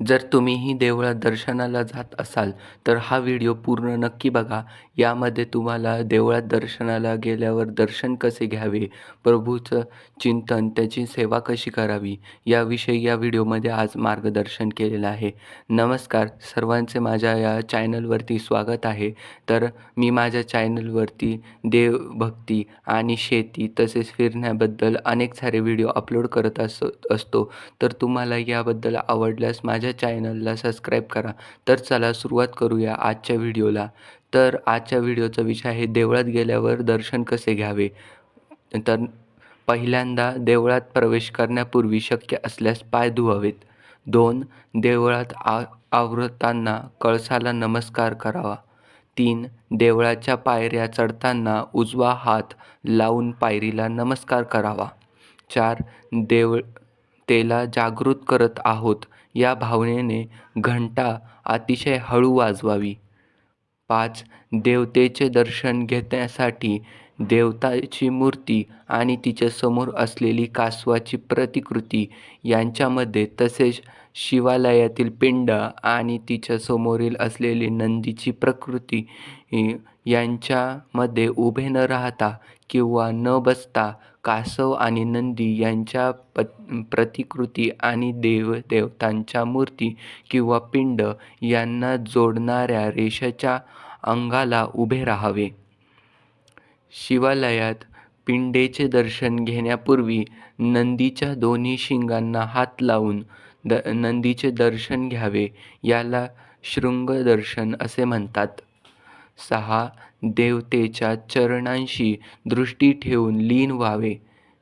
जर तुम्हीही देवळात दर्शनाला जात असाल तर हा व्हिडिओ पूर्ण नक्की बघा. यामध्ये तुम्हाला देवळात दर्शनाला गेल्यावर दर्शन कसे घ्यावे प्रभूचं चिंतन त्याची सेवा कशी करावी याविषयी या व्हिडिओमध्ये आज मार्गदर्शन केलेलं आहे. नमस्कार सर्वांचे माझ्या या चॅनलवरती स्वागत आहे. तर मी माझ्या चॅनलवरती देवभक्ती आणि शेती तसेच फिरण्याबद्दल अनेक सारे व्हिडिओ अपलोड करत अस असतो. तर तुम्हाला याबद्दल आवडल्यास माझ्या चॅनलला सबस्क्राईब करा. तर चला सुरुवात करूया आजच्या व्हिडिओला. तर आजच्या व्हिडिओचा विषय आहे देवळात गेल्यावर दर्शन कसे घ्यावे? तर पहिल्यांदा देवळात प्रवेश करण्यापूर्वी शक्य असल्यास पाय धुवावेत. दोन देवळात आ आवरताना कळसाला नमस्कार करावा. तीन देवळाच्या पायऱ्या चढताना उजवा हात लावून पायरीला नमस्कार करावा. चार देव तेला जागृत करत आहोत या भावनेने घंटा अतिशय हळू वाजवावी. पाच देवतेचे दर्शन घेण्यासाठी देवताची मूर्ती आणि तिच्यासमोर असलेली कासवाची प्रतिकृती यांच्यामध्ये तसेच शिवालयातील पिंड आणि तिच्या समोरील असलेली नंदीची प्रकृती यांच्यामध्ये उभे न राहता किंवा न बसता कासव आणि नंदी यांच्या प प्रतिकृती आणि देव देवतांच्या मूर्ती किंवा पिंड यांना जोडणाऱ्या रेषेच्या अंगाला उभे राहावे. शिवालयात पिंडेचे दर्शन घेण्यापूर्वी नंदीच्या दोन्ही शिंगांना हात लावून द नंदीचे दर्शन घ्यावे याला शृंगदर्शन असे म्हणतात. सहा देवतेच्या चरणांशी दृष्टी ठेवून लीन व्हावे.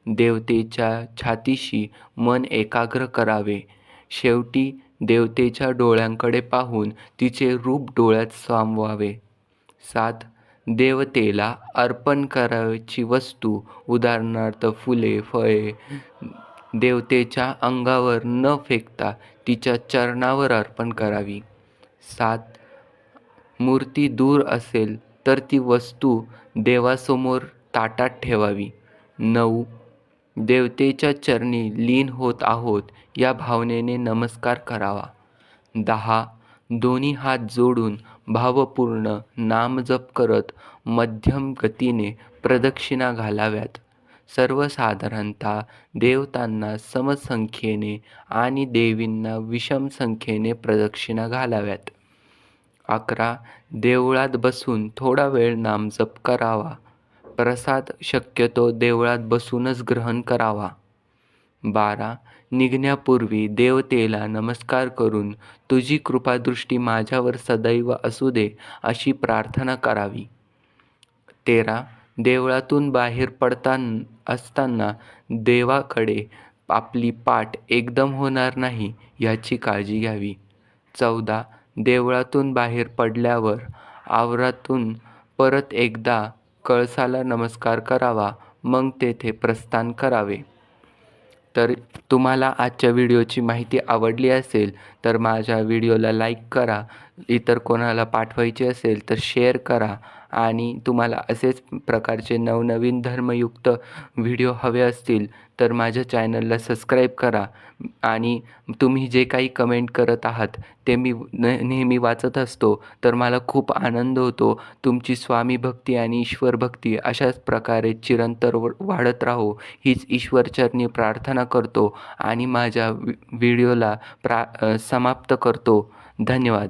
देवतेच्या छातीशी मन एकाग्र करावे. शेवटी देवतेच्या डोळ्यांकडे पाहून तिचे रूप डोळ्यात सामवावे. सात देवतेला अर्पण करायची वस्तू उदाहरणार्थ फुले फळे देवतेच्या अंगावर न फेकता तिच्या चरणावर अर्पण करावी. सात मूर्ती दूर असेल तर ती वस्तू देवासमोर ताटात ठेवावी. नऊ देवतेच्या चरणी लीन होत आहोत या भावनेने नमस्कार करावा. दहा दोन्ही हात जोडून भावपूर्ण नामजप करत मध्यम गतीने प्रदक्षिणा घालाव्यात. सर्वसाधारणतः देवतांना समसंख्येने आणि देवींना विषम संख्येने प्रदक्षिणा घालाव्यात. अकरा देवळात बसून थोडा वेळ नामजप करावा. प्रसाद शक्यतो देवळात बसूनच ग्रहण करावा. बारा निघण्यापूर्वी देवतेला नमस्कार करून तुझी कृपादृष्टी माझ्यावर सदैव असू दे अशी प्रार्थना करावी. तेरा देवळातून बाहेर पडता असताना देवाकडे आपली पाठ एकदम होणार नाही याची काळजी घ्यावी. चौदा. देवळातून बाहेर पडल्यावर आवरातून परत एकदा कळसाला नमस्कार करावा मग तेथे प्रस्थान करावे. तर तुम्हाला आजच्या व्हिडिओची माहिती आवडली असेल तर माझ्या व्हिडिओला लाईक करा. इतर कोणाला पाठवायची असेल तर शेअर करा. आणि तुम्हाला असेच प्रकारचे नवनवीन धर्मयुक्त व्हिडिओ हवे असतील तर माझ्या चॅनलला सबस्क्राईब करा. आणि तुम्ही जे काही कमेंट करत आहात ते मी न नेहमी वाचत असतो तर मला खूप आनंद होतो. तुमची स्वामी भक्ती आणि ईश्वर भक्ती अशाच प्रकारे चिरंतर वाढत राहो हीच ईश्वरचरणी प्रार्थना करतो आणि माझ्या व्हिडिओला प्रा समाप्त करतो. धन्यवाद.